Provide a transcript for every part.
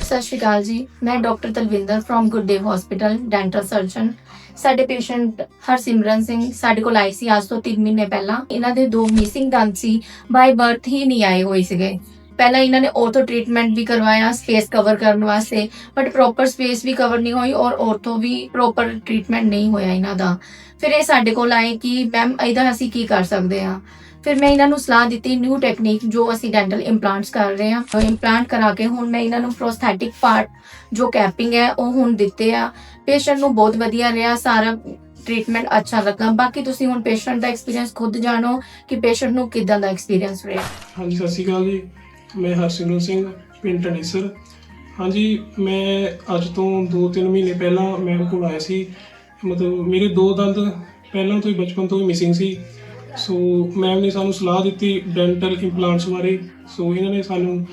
ਸਤਿ ਸ਼੍ਰੀ ਅਕਾਲ ਜੀ। ਮੈਂ ਡਾਕਟਰ ਤਲਵਿੰਦਰ ਫਰੋਮ ਗੁੱਡੇ ਹਸਪੀਟਲ ਡੈਂਟਲ ਸਰਜਨ ਸਾਡੇ ਪੇਸ਼ੈਂਟ ਹਰਸਿਮਰਨ ਸਿੰਘ ਸਾਡੇ ਕੋਲ ਆਏ ਸੀ ਅੱਜ ਤੋਂ 3 ਮਹੀਨੇ ਪਹਿਲਾਂ। ਇਹਨਾਂ ਦੇ ਦੋ ਮਿਸਿੰਗ ਦੰਦ ਸੀ। ਬਾਈ ਬਰਥ ਹੀ ਨਹੀਂ ਆਏ ਹੋਏ ਸੀਗੇ। ਪਹਿਲਾਂ ਇਹਨਾਂ ਨੇ ਆਰਥੋ ਟ੍ਰੀਟਮੈਂਟ ਵੀ ਕਰਵਾਇਆ ਸਪੇਸ ਕਵਰ ਕਰਨ ਵਾਸਤੇ ਬਟ ਪ੍ਰੋਪਰ ਸਪੇਸ ਵੀ ਕਵਰ ਨਹੀਂ ਹੋਈ ਔਰ ਆਰਥੋ ਵੀ ਪ੍ਰੋਪਰ ਟ੍ਰੀਟਮੈਂਟ ਨਹੀਂ ਹੋਇਆ ਇਹਨਾਂ ਦਾ। ਫਿਰ ਇਹ ਸਾਡੇ ਕੋਲ ਆਏ ਕਿ ਮੈਮ ਇਹਦਾ ਅਸੀਂ ਕੀ ਕਰ ਸਕਦੇ ਹਾਂ? ਫਿਰ ਮੈਂ ਇਹਨਾਂ ਨੂੰ ਸਲਾਹ ਦਿੱਤੀ ਨਿਊ ਟੈਕਨੀਕ ਜੋ ਅਸੀਂ ਡੈਂਟਲ ਇੰਪਲਾਂਟਸ ਕਰ ਰਹੇ ਹਾਂ। ਇੰਪਲਾਂਟ ਕਰਾ ਕੇ ਹੁਣ ਮੈਂ ਇਹਨਾਂ ਨੂੰ ਪ੍ਰੋਸਥੈਟਿਕ ਪਾਰਟ ਜੋ ਕੈਪਿੰਗ ਹੈ, ਉਹ ਹੁਣ ਦਿੱਤੇ ਆ। ਪੇਸ਼ੈਂਟ ਨੂੰ ਬਹੁਤ ਵਧੀਆ ਰਿਹਾ, ਸਾਰਾ ਟ੍ਰੀਟਮੈਂਟ ਅੱਛਾ ਲੱਗਾ। ਬਾਕੀ ਤੁਸੀਂ ਹੁਣ ਪੇਸ਼ੈਂਟ ਦਾ ਐਕਸਪੀਰੀਅੰਸ ਖੁਦ ਜਾਣੋ ਕਿ ਪੇਸ਼ੈਂਟ ਨੂੰ ਕਿਦਾਂ ਦਾ ਐਕਸਪੀਰੀਅੰਸ ਰਿਹਾ। ਹਾਂਜੀ, ਸਤਿ ਸ਼੍ਰੀ ਅਕਾਲ ਜੀ। ਮੈਂ ਹਰਸਿਮਰਨ ਸਿੰਘ, ਪਿੰਡ ਟਣੀਸਰ ਹਾਂਜੀ, ਮੈਂ ਅੱਜ ਤੋਂ 2-3 ਮਹੀਨੇ ਪਹਿਲਾਂ ਮੈਮ ਕੋਲ ਆਇਆ ਸੀ। ਮਤਲਬ ਮੇਰੇ ਦੋ ਦੰਦ ਪਹਿਲਾਂ ਤੋਂ ਹੀ ਬਚਪਨ ਤੋਂ ਹੀ ਮਿਸਿੰਗ ਸੀ। ਸੋ ਮੈਮ ਨੇ ਸਾਨੂੰ ਸਲਾਹ ਦਿੱਤੀ ਡੈਂਟਲ ਇੰਪਲਾਂਟਸ ਬਾਰੇ। ਸੋ ਇਹਨਾਂ ਨੇ ਸਾਨੂੰ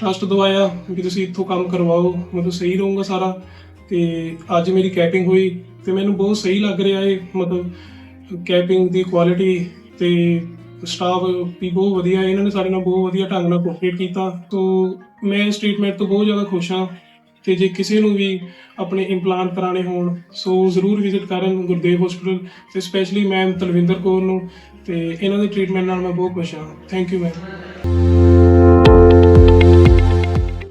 ਟਰਸਟ ਦਵਾਇਆ ਕਿ ਤੁਸੀਂ ਇੱਥੋਂ ਕੰਮ ਕਰਵਾਓ। ਮਤਲਬ ਸਹੀ ਰਹੂੰਗਾ ਸਾਰਾ। ਤੇ ਅੱਜ ਮੇਰੀ ਕੈਪਿੰਗ ਹੋਈ ਤੇ ਮੈਨੂੰ ਬਹੁਤ ਸਹੀ ਲੱਗ ਰਿਹਾ ਹੈ ਮਤਲਬ ਕੈਪਿੰਗ ਦੀ ਕੁਆਲਿਟੀ ਤੇ ਸਟਾਫ ਵੀ ਬਹੁਤ ਵਧੀਆ ਇਹਨਾਂ ਨੇ ਸਾਡੇ ਨਾਲ ਬਹੁਤ ਵਧੀਆ ਢੰਗ ਨਾਲ ਕੋਆਪਰੇਟ ਕੀਤਾ। ਤੋਂ ਮੈਂ ਇਸ ਟ੍ਰੀਟਮੈਂਟ ਤੋਂ ਬਹੁਤ ਜ਼ਿਆਦਾ ਖੁਸ਼ ਹਾਂ। ਤੇ ਜੇ ਕਿਸੇ ਨੂੰ ਵੀ ਆਪਣੇ ਇੰਪਲਾਂਟ ਕਰਾਣੇ ਹੋਣ, ਸੋ ਜ਼ਰੂਰ ਵਿਜ਼ਿਟ ਕਰਨ ਗੁਰਦੇਵ ਹਸਪੀਟਲ ਤੇ ਸਪੈਸ਼ਲੀ ਮੈਮ ਤਲਵਿੰਦਰ ਕੌਰ ਨੂੰ ਤੇ ਇਹਨਾਂ ਦੇ ਟ੍ਰੀਟਮੈਂਟ ਨਾਲ ਮੈਂ ਬਹੁਤ ਖੁਸ਼ ਹਾਂ। Thank you ma'am